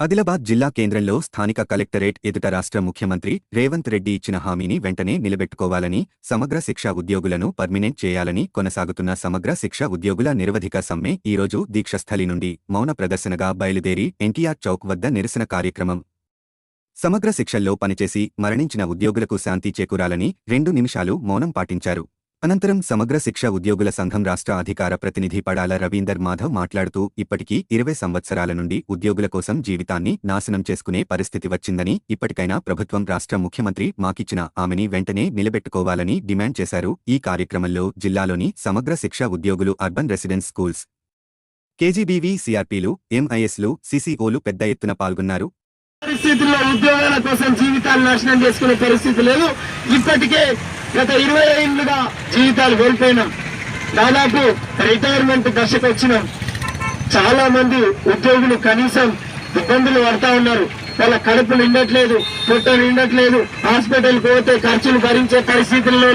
ఆదిలాబాద్ జిల్లా కేంద్రంలో స్థానిక కలెక్టరేట్ ఎదుట రాష్ట్ర ముఖ్యమంత్రి రేవంత్ రెడ్డి ఇచ్చిన హామీని వెంటనే నిలబెట్టుకోవాలని సమగ్ర శిక్ష ఉద్యోగులను పర్మినెంట్ చేయాలని కొనసాగుతున్న సమగ్ర శిక్ష ఉద్యోగుల నిరవధిక సమ్మె ఈరోజు దీక్షస్థలి నుండి మౌన ప్రదర్శనగా బయలుదేరి ఎన్టీఆర్ చౌక్ వద్ద నిరసన కార్యక్రమం. సమగ్ర శిక్షల్లో పనిచేసి మరణించిన ఉద్యోగులకు శాంతి చేకూరాలని రెండు నిమిషాలు మౌనం పాటించారు. అనంతరం సమగ్ర శిక్ష ఉద్యోగుల సంఘం రాష్ట్ర అధికార ప్రతినిధి పడాల రవీందర్ మాధవ్ మాట్లాడుతూ ఇప్పటికీ ఇరవై సంవత్సరాల నుండి ఉద్యోగుల కోసం జీవితాన్ని నాశనం చేసుకునే పరిస్థితి వచ్చిందని ఇప్పటికైనా ప్రభుత్వం రాష్ట్ర ముఖ్యమంత్రి మాకిచ్చిన ఆమెని వెంటనే నిలబెట్టుకోవాలని డిమాండ్ చేశారు. ఈ కార్యక్రమంలో జిల్లాలోని సమగ్ర శిక్ష ఉద్యోగులు అర్బన్ రెసిడెన్స్ స్కూల్స్ కేజీబీవీ సిఆర్పీలు ఎంఐఎస్లు సిసిఓలు పెద్ద ఎత్తున పాల్గొన్నారు. పరిస్థితుల్లో ఉద్యోగాల కోసం జీవితాలు నాశనం చేసుకునే పరిస్థితి లేదు. ఇప్పటికే గత ఇరవై ఏళ్ళుగా జీవితాలు కోల్పోయినాం. దాదాపు రిటైర్మెంట్ దశకు వచ్చినాం. చాలా మంది ఉద్యోగులు కనీసం ఇబ్బందులు పడతా ఉన్నారు. వాళ్ళ కడుపు నిండట్లేదు పొట్ట నిండట్లేదు హాస్పిటల్ పోతే ఖర్చులు భరించే పరిస్థితుల్లో